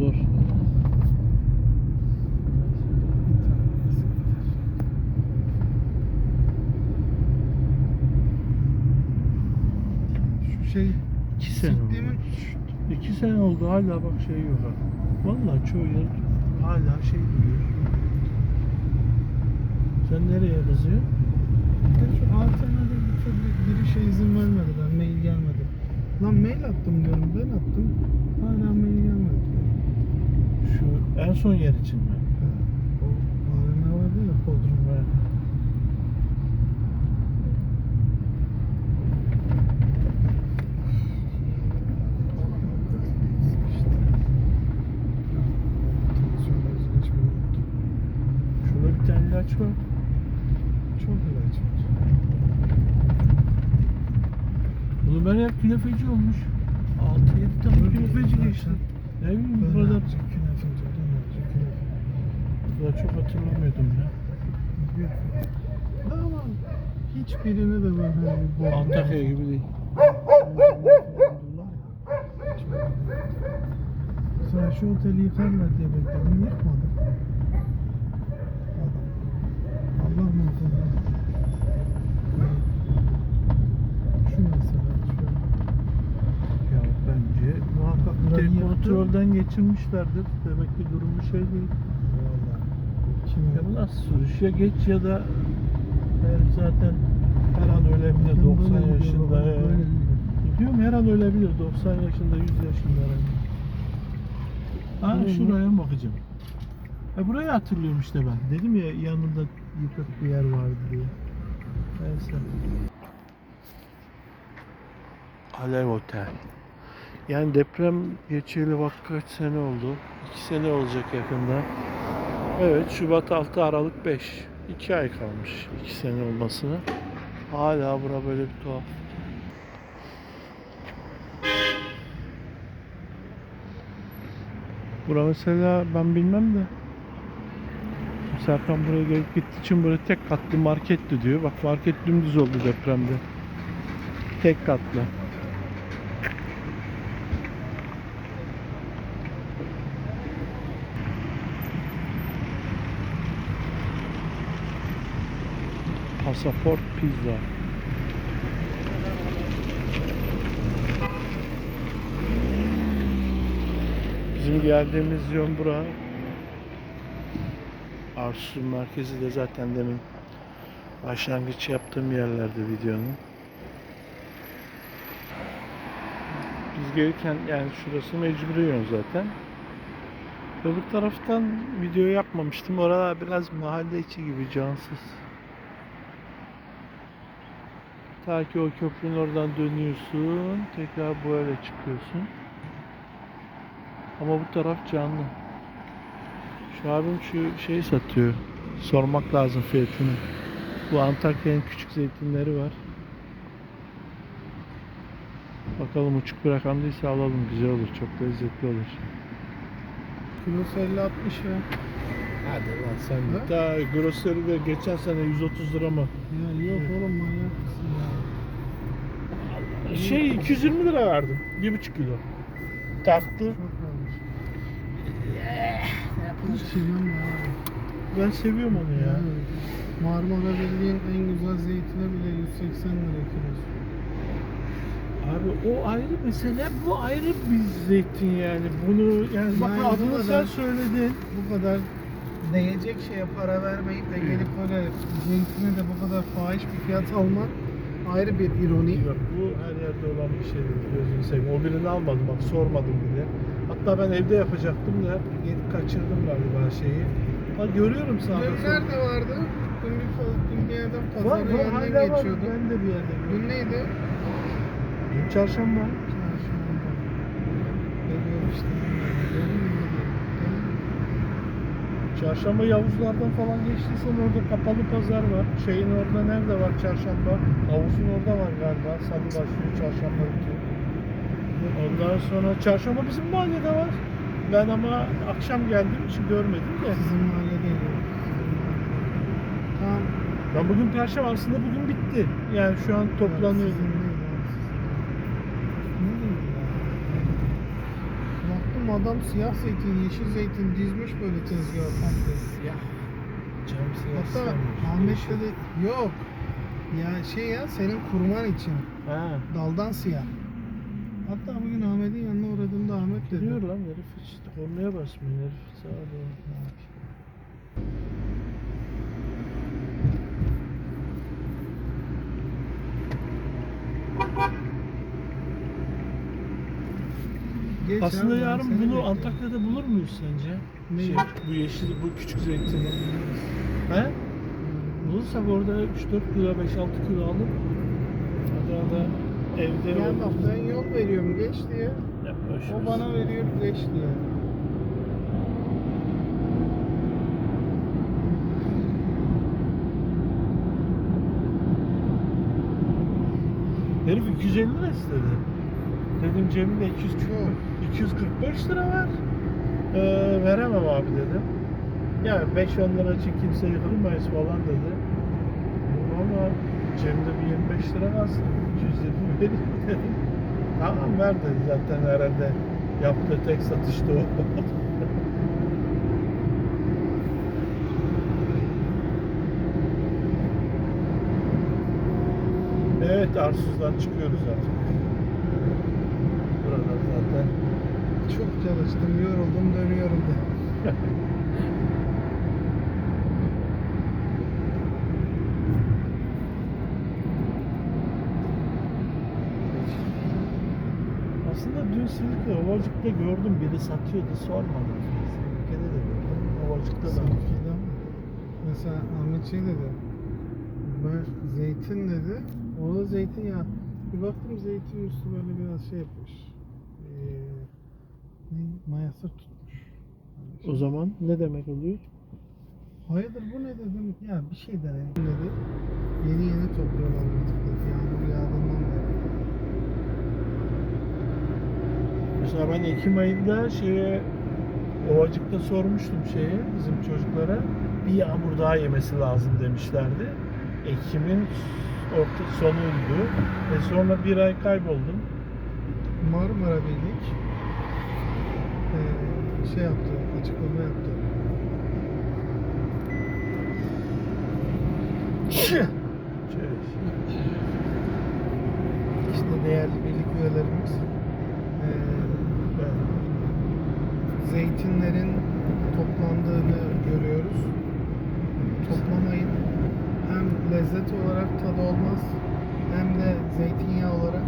zor. Şu şey İki sene oldu. İki sene oldu hala bak şey yok. Vallahi çoğu yer hala şey duruyor. Sen nereye kızıyorsun? şu alternatif bir türlü giriş şey izin vermedi daha mail gelmedi. Lan mail attım diyorum ben attım. Hala mail gelmedi. Şu en son yer için mi? O AVM vardı ya Bodrum. Unuttum. Şurada bir tane ilaç var. Çok ilaç var. Bunu ben hep künefeci olmuş. 6-7 tane künefeci geçti. Ne bileyim bu kadar. Künefeci. Kadar çok hatırlamıyordum ya. Ama hiçbirini de böyle hani bir Antakya gibi değil. Sen şu oteli yıkarlar diye bekledim, yıkmadı. Allah muhafaza. Şu mesela, şu. Ya bence muhakkak bir kontrolden geçirmişlerdir. Demek ki durumu şey değil. Kim Ya nasıl sürüş? Ya geç ya da herif zaten her an ölebilir 90 yaşında. he. Diyorum her an ölebilir 90 yaşında 100 yaşında herhalde. Ha hı. şuraya bakacağım. E burayı hatırlıyorum işte ben. Dedim ya yanında yıkık bir yer vardı diye. Neyse. Alev Otel. Yani deprem geçeli bak kaç sene oldu? 2 sene olacak yakında. Evet Şubat 6 Aralık 5. 2 ay kalmış 2 sene olmasına. Hala bura böyle bir tuhaf. Bura mesela ben bilmem de Serkan buraya gelip gittiği için böyle tek katlı marketti diyor. Bak market dümdüz oldu depremde. Tek katlı. Pasaport pizza. Bizim geldiğimiz yön bura. Arsu merkezi de zaten demin başlangıç yaptığım yerlerde videonun. Biz gelirken yani şurası mecburi yön zaten. Öbür taraftan video yapmamıştım. Oralar biraz mahalle içi gibi cansız. Ta ki o köprünün oradan dönüyorsun. Tekrar böyle çıkıyorsun. Ama bu taraf canlı. Şu abim şu şeyi satıyor. Sormak lazım fiyatını. Bu Antakya'nın küçük zeytinleri var. Bakalım uçuk bir rakam değilse alalım. Güzel olur. Çok lezzetli olur. Kilosu 50-60 ya. Hadi lan sen Ha? Daha grocery'de geçen sene 130 lira mı? Ya yok oğlum? Şey 220 lira verdim. 1,5 kilo. Ya. Ben seviyorum onu ya. Yani Marmara Birliği'nin en güzel zeytine bile 180 lira kilosu. Abi o ayrı mesele, bu ayrı bir zeytin yani. Bunu yani bak Yani bu adını sen kadar- söyledin. Bu kadar değecek şeye para vermeyip de gelip böyle zeytine de bu kadar fahiş bir fiyat alman ayrı bir ironi. Bak bu her yerde olan bir şey değil. Gözünü seveyim. O birini almadım bak sormadım bile. Hatta ben evde yapacaktım da geri kaçırdım galiba şeyi. Bak görüyorum sağda Dün nerede vardı? Dün bir, dün bir yerden Var pazarın var var. geçiyordu. Ben de bir yerde. Dün neydi? Dün. Çarşamba. Çarşamba Yavuzlardan falan geçtiysen orada kapalı pazar var. Şeyin orada nerede var çarşamba? Havuzun orada var galiba. Salı başlıyor çarşamba bitiyor. Ondan sonra çarşamba bizim mahallede var. Ben ama akşam geldiğim için görmedim de. Sizin mahallede yok. Tamam. Ben bugün perşembe aslında bugün bitti. Yani şu an toplanıyor. Sizin değil ya. Ne diyeyim ya? Baktım Oğlum adam siyah zeytin, yeşil zeytin dizmiş böyle tezgaha komple. Ya. Canım siyah Hatta. Ahmet dedi yok. Ya şey ya senin kurman için. Ha. Daldan siyah. Hatta bugün Ahmet'in yanına uğradığımda Ahmet dedi. Biliyor lan herif hiç kornaya basmıyor herif. Sağ ol. Geç Aslında abi, yarın bunu bekliyorum. Antakya'da bulur muyuz sence? Ne? Şey, bu yeşil, bu küçük zeytini. He? Bulursak orada 3-4 kilo, 5-6 kilo alıp Adana'da evde Gel bak ben yol veriyorum geç diye. Ya O bana veriyor geç diye. Herif 250 lira istedi. Dedim cebimde 200 Çok. 245 lira var. Ee, veremem abi dedim. Ya 5-10 lira için kimseyi kırmayız falan dedi. Ama cebimde bir 25 lira kalsın. 220 vereyim dedim. Tamam ver dedi zaten herhalde yaptığı tek satışta o. evet Arsuz'dan çıkıyoruz artık. Burada zaten Çok çalıştım, yoruldum, dönüyorum da. Aslında dün Silifke Ovacık'ta gördüm biri satıyordu sormadım. Silifke'de de gördüm. Ovacık'ta da. Sanki de ama. Mesela Ahmet şey dedi. Ben zeytin dedi. O da zeytinyağı. Bir baktım zeytin üstü böyle biraz şey yapmış. Ee, ne, mayası tutmuş. Şey- O zaman ne demek oluyor? Hayırdır bu ne dedim. Ya bir şey denedim dedi. Yeni yeni topluyorlar artık dedi. Yağmur yağdığından beri. Mesela ben Ekim ayında şeye Ovacık'ta sormuştum şeye bizim çocuklara bir yağmur daha yemesi lazım demişlerdi. Ekim'in orta sonuydu ve sonra bir ay kayboldum. Marmara Birlik ee, şey yaptı, açıklama yaptı. Şey, İşte değerli birlik üyelerimiz ee, zeytinlerin toplandığını görüyoruz. Toplamayın. Hem lezzet olarak tadı olmaz hem de zeytinyağı olarak